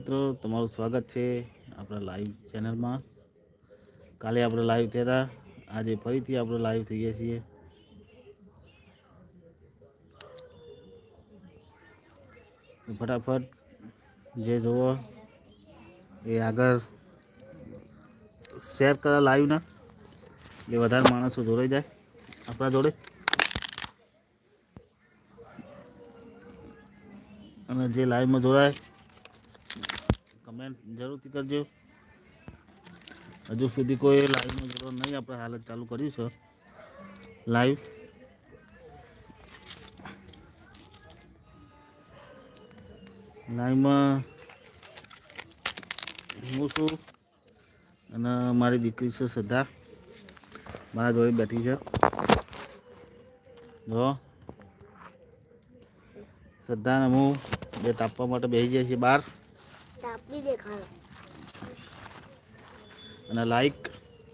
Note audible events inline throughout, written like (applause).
મિત્રો, તમારું સ્વાગત છે આપણા લાઈવ ચેનલમાં કાલે આપણે લાઈવ થયા હતા. આજે ફરીથી આપણે લાઈવ થઈએ છીએ. ફટાફટ જે જુઓ એ આગળ શેર કરા લાઈવના એ વધારે માણસો જોડાઈ જાય આપણા જોડે. અને જે લાઈવમાં જોડાય કમેન્ટ જરૂરથી કરજો. હજુ સુધી કોઈ લાઈવનો જરૂર નહીં આપણે હાલ ચાલુ કર્યું છે. લાઈવ. લાઈવમાં હું છું અને મારી દીકરી છે શ્રદ્ધા. મારા જોડે બેઠી છે. જો. શ્રદ્ધાને હું બે તાપવા માટે બેસી જાય છે બહાર. અને લાઈક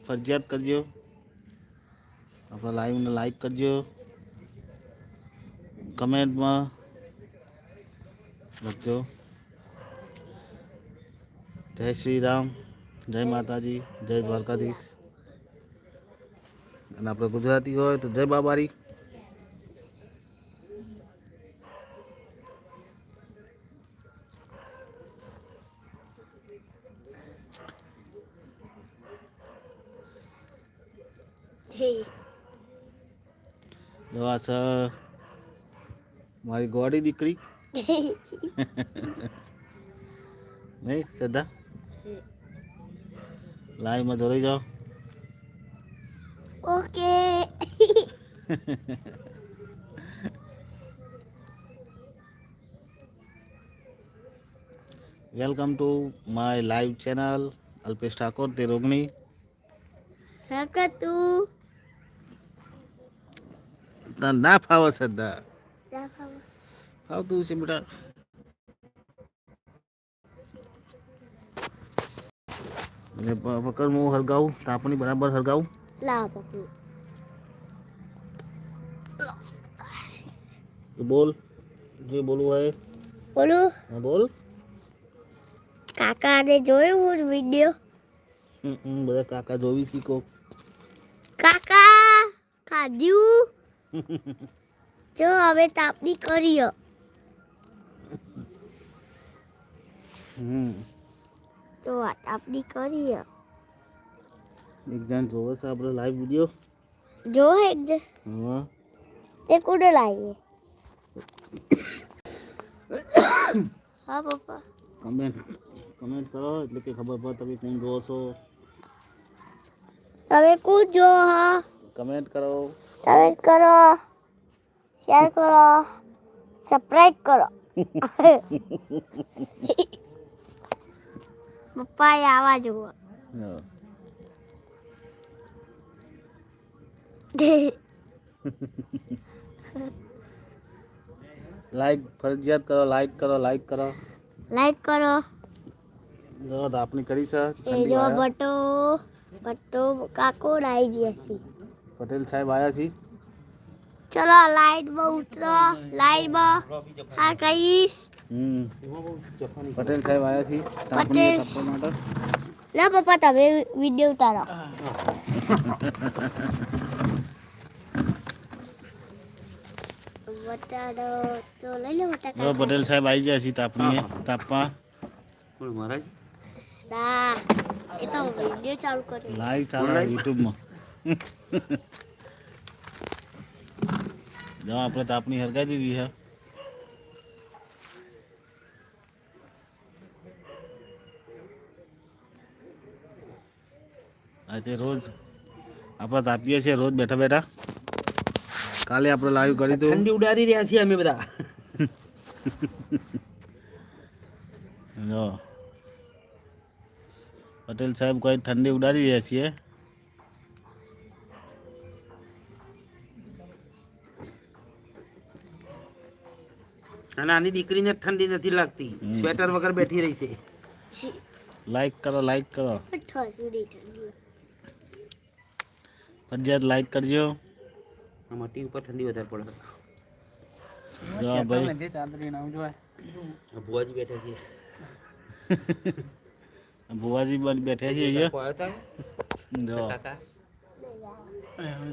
ફરજિયાત કરજો. આપણા લાઈવને લાઈક કરજો. કમેન્ટમાં લખજો. જય શ્રી રામ, જય માતાજી, જય દ્વારકાધીશ. અને આપણે ગુજરાતી હોય તો જય બાબારી. જો આ છે. મારી ગોડી દીકરી. નહીં શ્રદ્ધા? લાઈવમાં જોડાઈ જાઓ. Okay. Welcome to my live channel Alpesh Thakor તે રોગણી તું તને ના ફાવે શ્રદ્ધા દેખાડો ફાવતું છે બેટા અને પ- પકડ હું હરગાવું તાપણી બરાબર હરગાવું લાવ પપ્પુ તો બોલ જે બોલવું હોય બોલું હા બોલ કાકાને જોયું વીડિયો હમ, હમ, બધા કાકા જોવી શીખો કાકા ખાધ્યું (laughs) જો હવે તાપણી કરીએ હમ. તો આ તાપણી કરીએ એક જણ જોવે છે આપણે લાઈવ વીડિયો જો એક જ. હા. તે કુડે લાવીએ? હા પપ્પા. કમેન્ટ કમેન્ટ કરો એટલે કે ખબર પડે તમે કોણ જોવો છો. તમે કુદ જો હા? કમેન્ટ કરો. તમે કરો શેર કરો સબસ્ક્રાઇબ કરો (laughs) પપ્પા એ આવા જુઓ. લાઈક (laughs) ફરજિયાત કરો લાઈક કરો લાઈક કરો લાઈક કરો જો આપની આપણી કરી છે એ જો. બટો બટો કાકો રાઈ જશે પટેલ સાહેબ આવ્યા છે. ચલો લાઈટમાં ઉતરો. લાઈટમાં હા કહીશ. હમ. પટેલ સાહેબ આવ્યા છે પટેલ. ના પપ્પા તમે વીડિયો ઉતારો. બટાડો તો લઈ લો જો બટાકા પટેલ સાહેબ આવી ગયા છે તાપની તાપવા ના એ તો વીડિયો ચાલુ કર્યો. લાઈવ ચાલુ યુટ્યુબમાં (laughs) જો આપણે તાપની હરગાઈ દીધી છે. આજે રોજ આપણે તાપીએ છીએ રોજ બેઠા બેઠા. કાલે આપણે લાઈવ કરી હતું ઠંડી ઉડાડી રહ્યા છીએ અમે બધા. (laughs) જો. પટેલ સાહેબ કોઈ ઠંડી ઉડાડી રહ્યા છીએ. અને આની દીકરીને ઠંડી નથી લાગતી. સ્વેટર વગર બેઠી રહી છે. લાઈક કરો લાઈક કરો. ફરજિયાત લાઈક કરજો. આ માટી ઉપર ઠંડી વધારે પડે. જો ભુવાજી બેઠા છે. (laughs) ભુવાજી બન બેઠા છે અહીંયા જો. કાકા?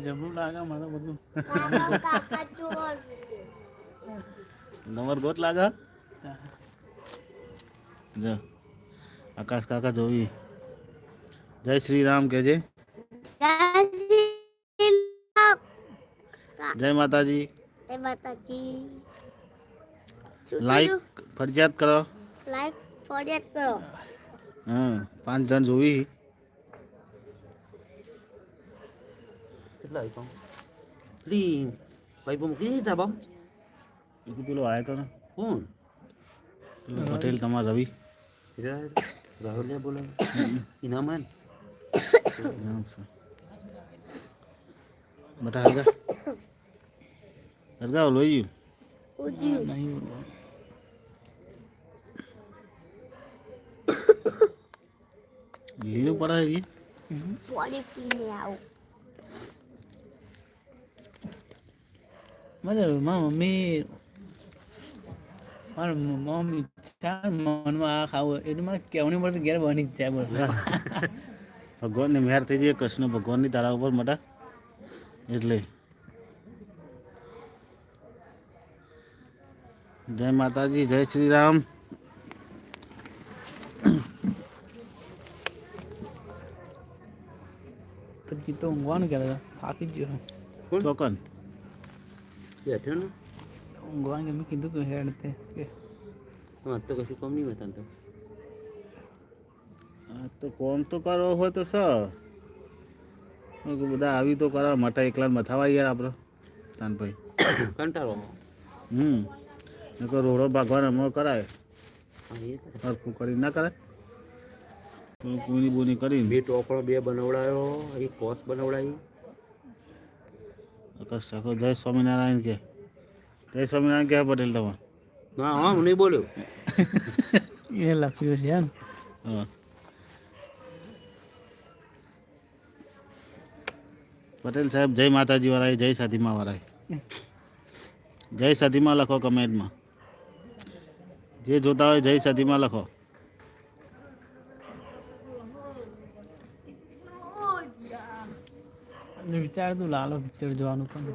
જબરું લાગે મને બધું. કાકા કાકા ચોર નંબર ગોટ લાગે? જો આકાશ કાકા જોવી જય શ્રી રામ કેજે જય શ્રી રામ. જય માતાજી. જય માતાજી લાઈક ફરજિયાત કરો. લાઈક ફરજિયાત કરો. હા પાંચ જણ જોવી કેટલા આઈફોન લી, ભાઈ મૂકી દીધા બાપ બીજું પેલો આવ્યો તો ને કોણ પટેલ તમારો રવિ. રાહુલ ને બોલે ઇનામાન? ઇનામ છે. બટા હરગા? હરગા લોહી ઉજ્યું નહીં. લીલું પડા હે પાણી પીને આવું. મજા મમ્મી મારી મમ્મી ચાલ મનમાં આ ખાવું એટલે મારે કહેવું નહીં ઘેર બની જ જાય બોલ (laughs) ભગવાનની મહેર થઈ જાય કૃષ્ણ ભગવાનની તારા ઉપર મોટા. એટલે. જય માતાજી જય શ્રી રામ. તો ચિત્તો ઊંઘવાનું ક્યારે થાકી જ ગયો. ચોકન. બેઠો ને? મેં કીધું કે હેડ તે કે હા તો કશું કમ નહીં હતા તો આ તો કોમ તો કરવો હોય તો સ બધા આવી તો કરવા મટા એકલા મથાવા યાર આપણે તાનભાઈ કંટાળો હમ એ તો રોડો ભાગવાનો અમો કરાય હા હરખું કરી ના કરાય કુની બુની કરીને બે ટોપડો બે બનાવડાયો એક કોસ બનાવડાવી આકાશ ઠાકોર જય સ્વામિનારાયણ કે જય સ્વામિનારાયણ કે પટેલ તમારે. ના હા હું નહીં બોલ્યો. (laughs) એ લખ્યું છે એમ. હા. પટેલ સાહેબ જય માતાજી વાળા જય સાધીમાં વાળા જય સાધીમાં લખો કમેન્ટમાં. જે જોતા હોય જય સાધીમાં લખો. મેં વિચારતું લાલો પિક્ચર જોવાનું પણ.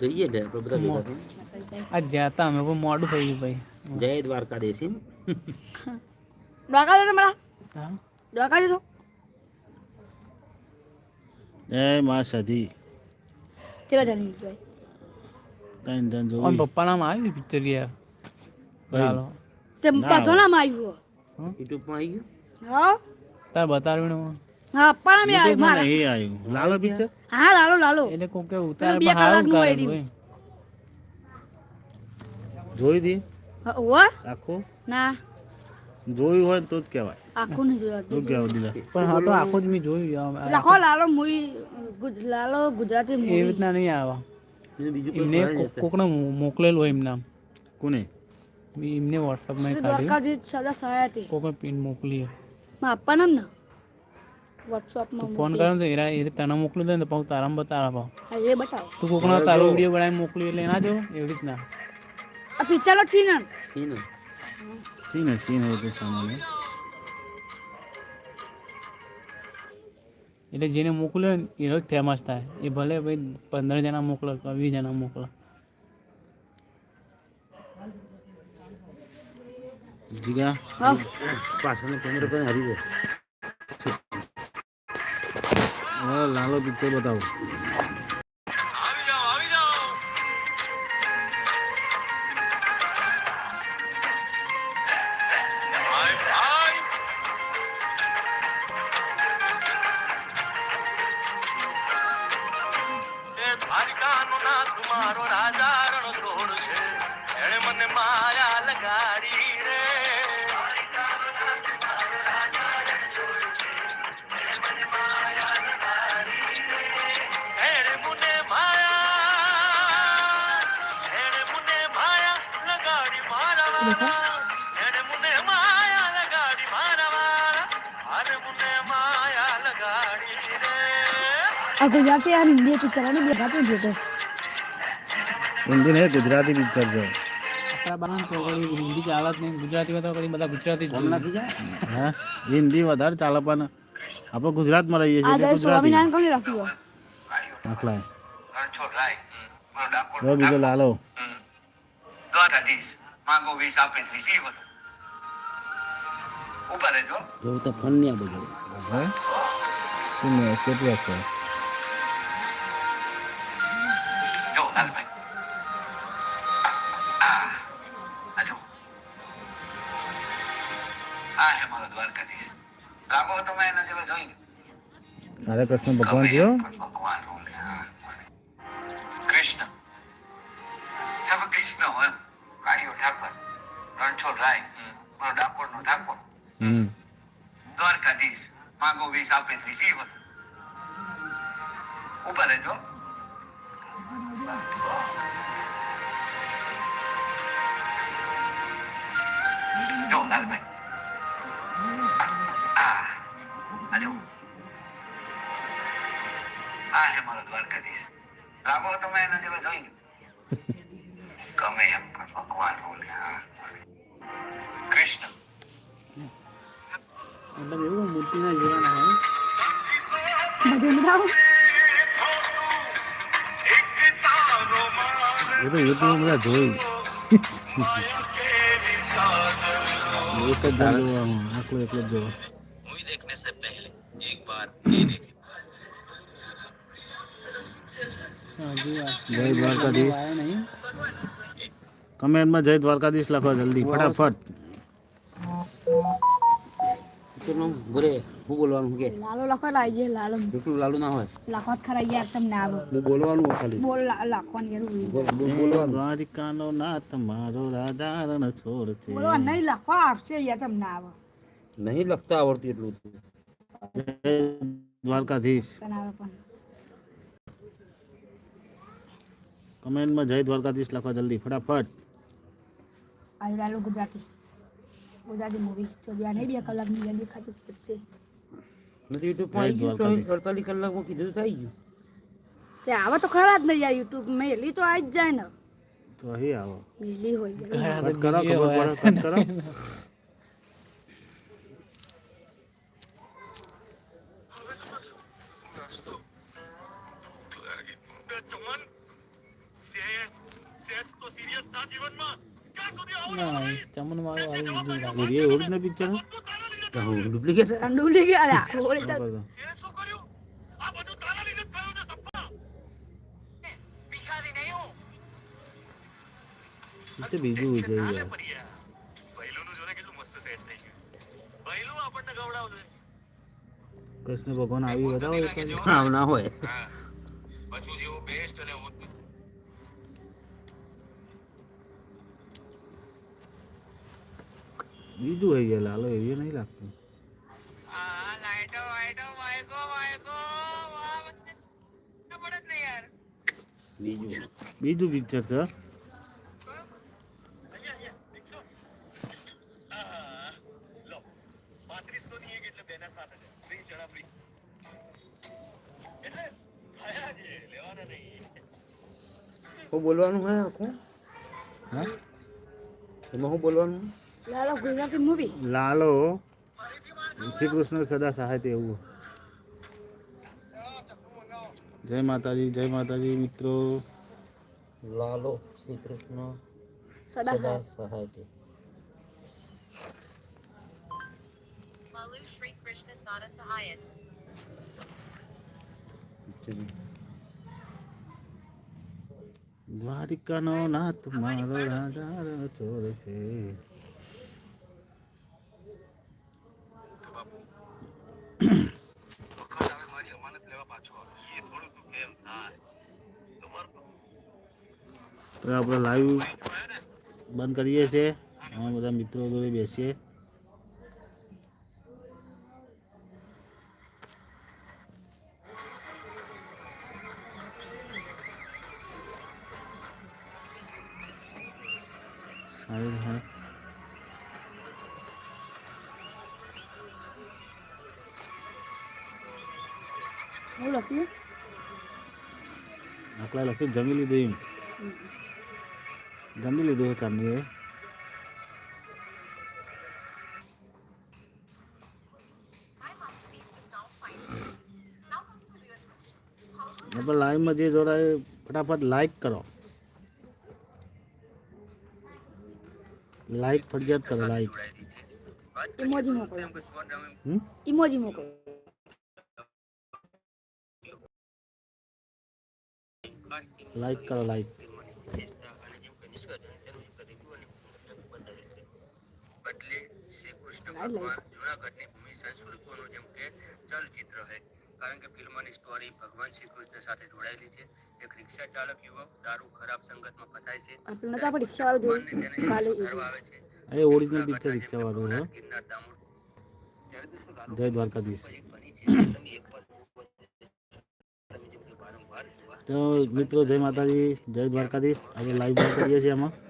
જઈએ લે આપણે બધા ભેગા આ જ્યાં અમે પણ મોડું થઈ ગયું ભાઈ. જય દ્વારકાધીશ એમ. ડોકા દે તમારા? હા. ડોકા દે તો જય મા સાધી. ચલો જાની જોઈ ત્રણ જણ આમ જોવી પપ્પા નામ આવ્યું પિક્ચર ગયા લાલો. તે ના નામ આવ્યું યુટ્યુબમાં આવી ગયું? હા. તાર બતાવ્યું હા પણ અમે મારા નહીં આવ્યું. લાલો પિક્ચર હા લાલો લાલો. એટલે કોક કે ઉતારે બે પણ હારું કલાકનું કરે edit. ભાઈ જોઈ દી ઓ આખું? ના. જોયું હોય તો જ કહેવાય. આખું નહીં જોયું શું કહેવું દિલા પણ હા તો આખું જ મેં જોયું. લખો લાલો મુઈ લાલો ગુજરાતી મૂવી. રીતના નહીં આવે. એમને. કોકને મોકલેલું હોય એમના. કોને? એમને વોટ્સઅપમાં કાઢ્યું દ્વારકાજી સદા સહાય હતી. કોકે પિન મોકલી માં આપવાના ને? વોટ્સઅપમાં ફોન કર્યો તો એરા એ તને મોકલું દે ને તો તારામ બતાવે હા એ બતાવ. તું કોકનો તારો વિડિયો બનાવી મોકલી એટલે ના જો એવી રીતના. આ પિક્ચર છે ને છે ને સીન હોય તો સામાન્ય. એટલે જેને મોકલ્યો ને એનો જ ફેમસ થાય. એ ભલે ભાઈ પંદર જણા મોકલો કે વીસ જણા મોકલો. જીગા. પાછળનો કેમેરો પણ હારી જાય લાલો પિક્ચર બતાવો. રે. આ ગુજરાતી આ હિન્દી પિક્ચર અને ગુજરાતી જોતો હિન્દી નહીં ગુજરાતી પિક્ચર છે હિન્દી ચાલે જ નહીં. ગુજરાતીમાં તો બધા ગુજરાતી હા. હિન્દી વધારે ચાલે પણ આપણે ગુજરાતમાં રહીએ છીએ કોને બીજો લાલો. માંગો વીસ આપે વીસ એ બધું. ઊભા રહેજો. એવું તો ફોન નહીં આ બધું. હે? શું મેં કેટલી કરે જો લાલભાઈ આ આ જો. આ હે. રણછોડ રાય મારો ડાકોર નો ઠાકોર હમ દ્વારકાધીશ માંગો વીસ આપે વીસ એ બધું ઊભા રહેજો જો લાલભાઈ આ આ જો આ છે મારો દ્વારકાધીશ લાગો તમે એના જેવો જોઈ ગમે એમ પણ ભગવાન બોલે હા કૃષ્ણ. મતલબ એવું મૂર્તિના જીવન હોય. બધું બતાવું એ તો યુટ્યુબ બધા જોઈ. એક કમેન્ટમાં જય દ્વારકાધીશ લખો જલ્દી ફટાફટ. હું બોલવાનું કે? લાલો લખો લાવી લાલો. એટલું લાલુ ના હોય. લખો ખરા યાર તમને આવો. હું બોલવાનું ખાલી. બોલ લખવાની જરૂર બોલ બોલ- બોલવાનું. દ્વારિકાનો નાથ મારો રાજા છોડ છે. નહીં લખો આપશે યાર તમને આવો. નહીં લખતા આવડતું એટલું જય દ્વારકાધીશ. કમેન્ટમાં જય દ્વારકાધીશ લખો જલ્દી ફટાફટ. આવી લાલો ગુજરાતી ગુજરાતી મૂવી ચોર્યા નહીં બે કલાકની જલ્દી ખાતું પૂછશે નથી યુટ્યુબ પર આવી ગયું અડતાલીસ કલાકમાં કીધું થઈ ગયું. તે આવે તો ખરા જ નહીં યાર યુટ્યુબ મેલી તો આવી જ જાય ને. તો અહીં આવો. મેલી હોય કટ કરો બીજે ખબર પડે કટ કરો ચમન (laughs) ચમન મારો આવી ઓરિજિનલ પિક્ચર ડુપ્લિકેટ ગયા તો. એ શું કર્યું આ બધું તારા લીધે જ થયું છે સપના ભિખારી નહીં હું. પિક્ચર બીજું છે યાર પર્યા પહેલુંનું જોને કેટલું મસ્ત સેટ થઈ ગયું પહેલું આપણને ગવડાવશે કૃષ્ણ ભગવાન આવી બતાવો ના હોય બેસ્ટ અને બીજું હોય ગયા લાલો એવી નહીં લાગતું. આ લાઈટો વાયકો વાયકો વાહ પડે જ નહીં યાર. બીજું. બીજું પિક્ચર છે હું બોલવાનું હે આખું? હા? એમાં હું બોલવાનું? લાલો ગુજરાતી મૂવી લાલો. શ્રી કૃષ્ણ સદા સહાય એવું. જય માતાજી જય માતાજી મિત્રો. લાલો શ્રી કૃષ્ણ સદા સહાય Krishna Sada દ્વારિકાનો નાથ મારો રાજા છોડ છે વખત આવે મારી અમાનત લેવા પાછો આવે એ થોડું તું કેમ થાય ખબર તો આપણે લાઈવ બંધ કરીએ છીએ. અમે બધા મિત્રો જોડે બેસીએ. સાઈડ હે. લખ્યું આટલા લખી જમી લીધું એમ. જમી લીધું ચાંદીએ આપણે લાઈવમાં જે જોડાય ફટાફટ લાઈક કરો લાઈક ફરજિયાત કરો લાઈક ઇમોજી મોકલો હમ ઇમોજી મોકલો લાઈક કરો લાઈક બદલે શ્રી કૃષ્ણ લાઈ લાઈ. ભગવાન જૂનાગઢની ભૂમિ સંસ્કૃતિઓનું જેમ કે ચલચિત્ર છે કારણ કે ફિલ્મની સ્ટોરી ભગવાન શ્રી કૃષ્ણ સાથે જોડાયેલી છે એક રિક્ષા ચાલક યુવક દારૂ ખરાબ સંગતમાં ફસાય છે આપણે નતા આપણે રિક્ષાવાળો જોયું ભગવાનને તેને કાલે કરવા આવે છે એ ઓરિજિનલ પિક્ચર રિક્ષા વાળું હે ગિરનાર દામોદર જ્યારે દોસ્તો દારૂ જય દ્વારકાધીશ એક બની છે તમે એકવાર તમે જેમને વારંવાર જોવા તો મિત્રો જય માતાજી જય દ્વારકાધીશ આપણે લાઈવ કરીએ છીએ આમાં